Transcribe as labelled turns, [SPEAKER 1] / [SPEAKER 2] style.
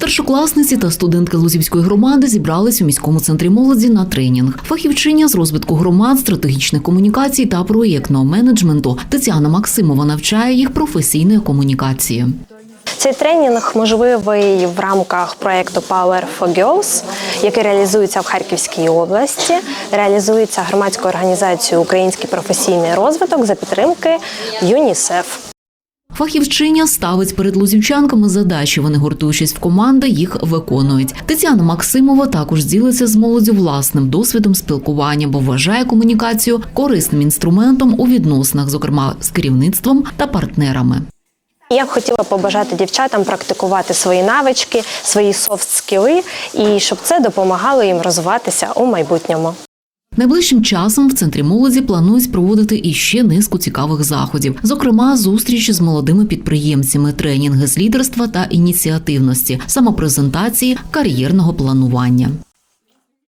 [SPEAKER 1] Старшокласниці та студентки Лузівської громади зібрались у міському центрі молоді на тренінг. Фахівчиня з розвитку громад, стратегічних комунікацій та проєктного менеджменту Тетяна Максимова навчає їх професійної комунікації.
[SPEAKER 2] Цей тренінг можливий в рамках проєкту Power for Girls, який реалізується в Харківській області, реалізується громадською організацією Український професійний розвиток за підтримки ЮНІСЕФ.
[SPEAKER 1] Фахівчиня ставить перед лузівчанками задачі. Вони гуртуючись в команди, їх виконують. Тетяна Максимова також ділиться з молоддю власним досвідом спілкування, бо вважає комунікацію корисним інструментом у відносинах, зокрема з керівництвом та партнерами.
[SPEAKER 2] Я б хотіла побажати дівчатам практикувати свої навички, свої софт-скіли, і щоб це допомагало їм розвиватися у майбутньому.
[SPEAKER 1] Найближчим часом в центрі молоді планують проводити іще низку цікавих заходів, зокрема зустрічі з молодими підприємцями, тренінги з лідерства та ініціативності, самопрезентації, кар'єрного планування.